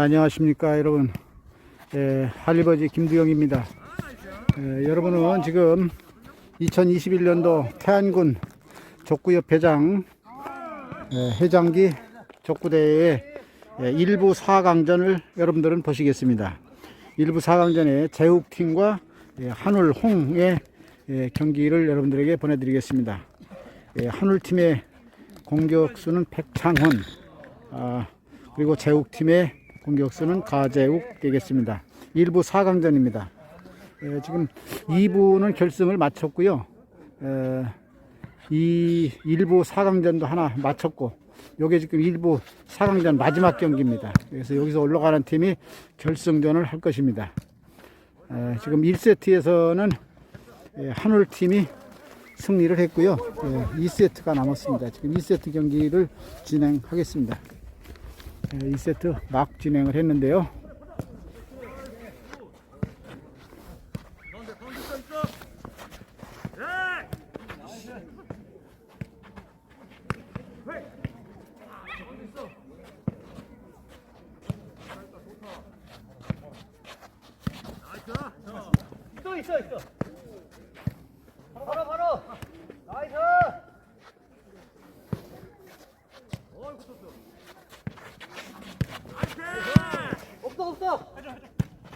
안녕하십니까 여러분. 예, 할리버지 김두영입니다. 예, 여러분은 지금 2021년도 태안군 족구협 회장 예, 회장기 족구대회 예, 일부 4강전을 여러분들은 보시겠습니다. 일부 4강전에 제욱팀과 예, 한울홍의 예, 경기를 여러분들에게 보내드리겠습니다. 예, 한울팀의 공격수는 백창훈 아, 그리고 제욱팀의 공격수는 가제욱 되겠습니다. 1부 4강전입니다. 에, 지금 2부는 결승을 마쳤고요. 에, 이 1부 4강전도 하나 마쳤고 요게 지금 1부 4강전 마지막 경기입니다. 그래서 여기서 올라가는 팀이 결승전을 할 것입니다. 에, 지금 1세트에서는 한울 팀이 승리를 했고요. 2세트가 남았습니다. 지금 2세트 경기를 진행하겠습니다. 2세트 막 진행을 했는데요. 있어 있어 있어. 바로 바로. 나이스 없어 없어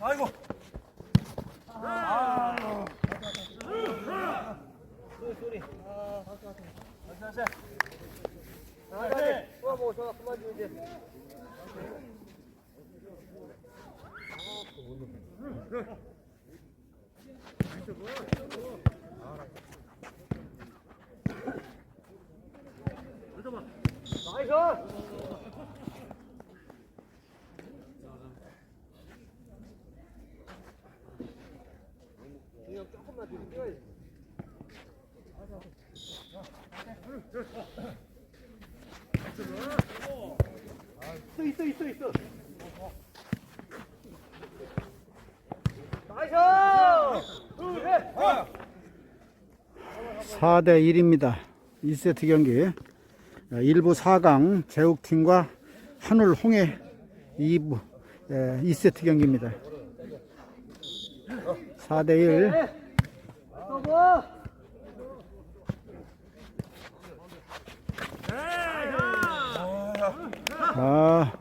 아이고. 소리 소리 나이스 좋아 뭐 좋아 그만 좀 이제 나이스 그냥 조금만 뒤로 뛰어야지 있어 있어 있어 있어 나이스 둘셋 4대 1입니다. 2세트 경기. 1부 4강 제욱팀과 한울 홍해 2부 2세트 경기입니다. 4대 1. 아,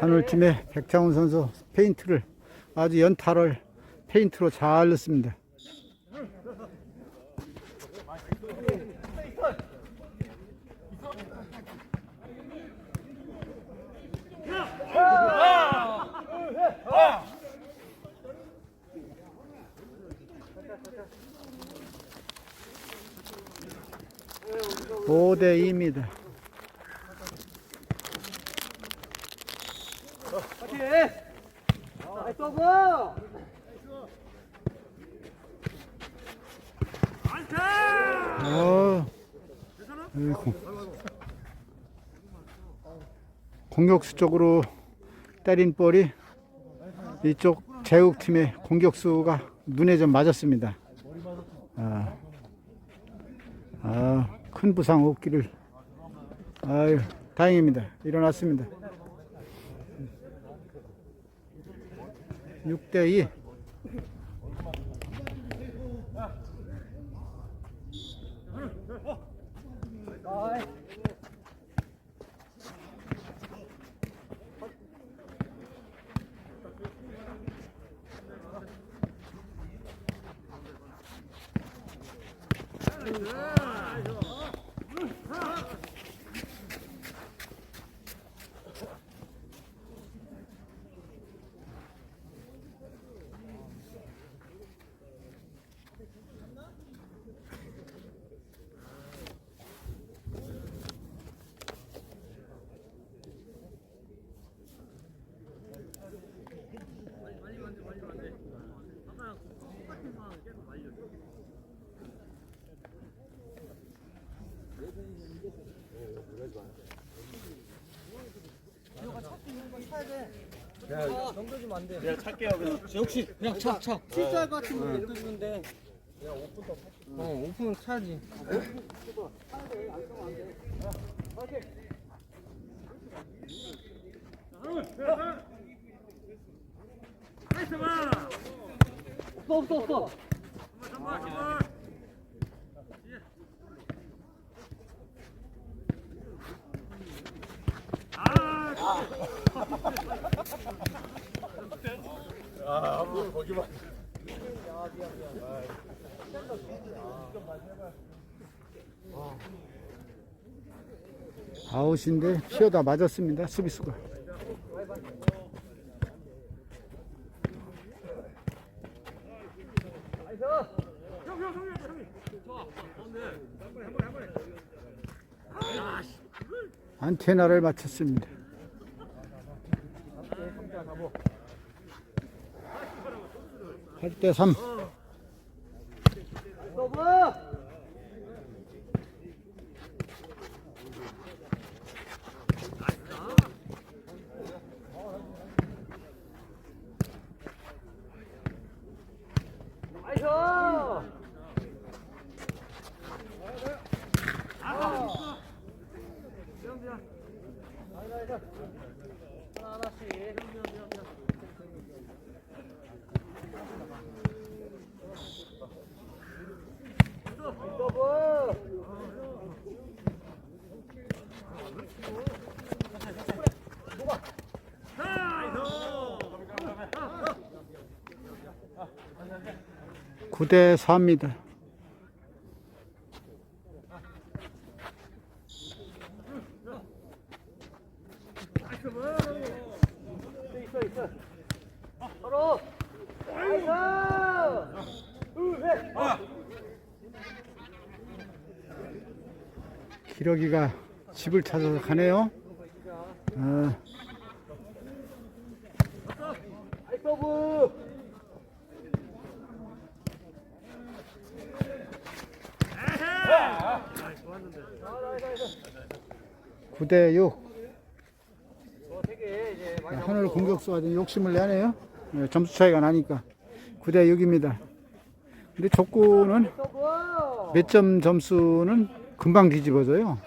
한울팀의 백창훈 선수 페인트를 아주 연타를 페인트로 잘 넣습니다. 오대 2입니다. 같이 나이스 서브 어, 이 공- 공격수 쪽으로 때린 볼이 이쪽 제욱팀의 공격수가 눈에 좀 맞았습니다. 아, 아, 큰 부상 없기를. 아유, 다행입니다. 일어났습니다. 6대 2. 내가 찾게요 그냥. 역시 그냥 차 차. 실수할 것 같으면 냅둬주는데. 어 오픈은 차야지. 없어, 없어, 없어. 아 웃인데 피어다 맞았습니다. 수비수가. 안테나를 맞췄습니다. 8대 3. 1대 4입니다. 기러기가 집을 찾아서 가네요. 아. 9대 6. 어, 되게 이제 많이 하늘 공격수가 좀 욕심을 내네요. 네, 점수 차이가 나니까 9대 6입니다. 근데 족구는! 몇 점 점수는 금방 뒤집어져요.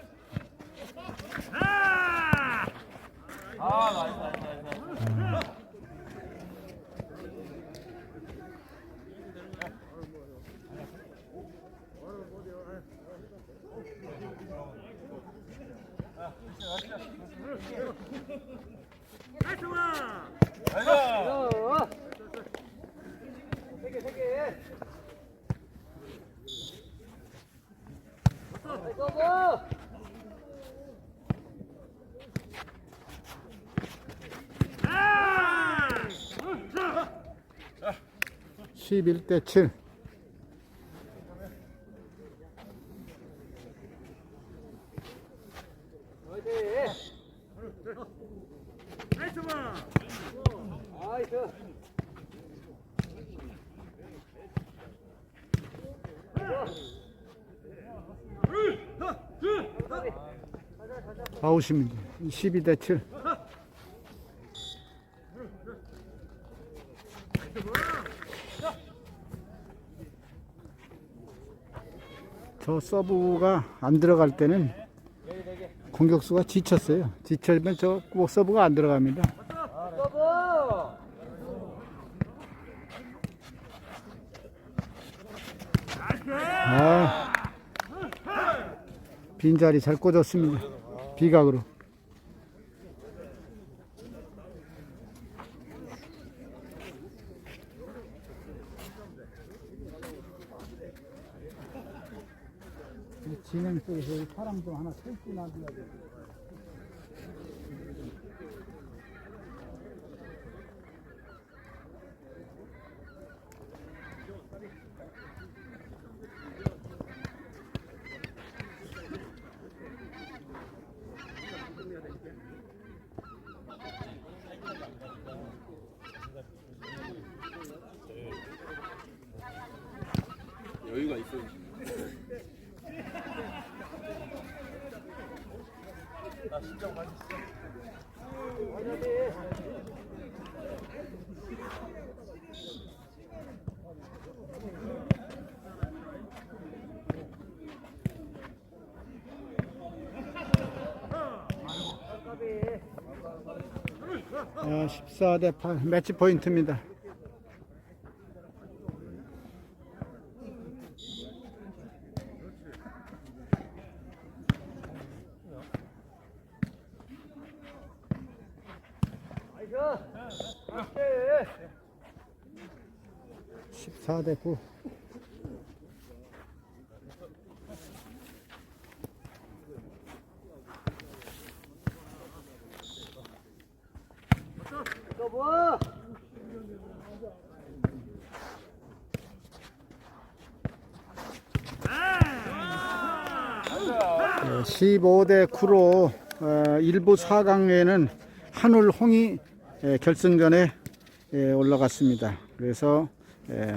야! 세 개, 세 개. 나이스 서브! 11대 7. 나이스! 나이스! 아웃입니다. 12대 7. 저 서브가 안 들어갈 때는 공격수가 지쳤어요. 지쳐면 저 서브가 안 들어갑니다. 아, 빈자리 잘 꽂았습니다. 비각으로. 이 진행 속에서 좀 하나 돼. 여 유가 있어. 나 진짜 맛있어. 까비. 14대 8 매치 포인트입니다. 십사 대 구. 여보. 15대 9로 어, 일부 4강에는 한울 홍이 에, 결승전에 에, 올라갔습니다. 그래서 에,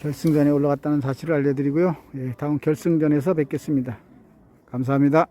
결승전에 올라갔다는 사실을 알려드리고요. 예, 다음 결승전에서 뵙겠습니다. 감사합니다.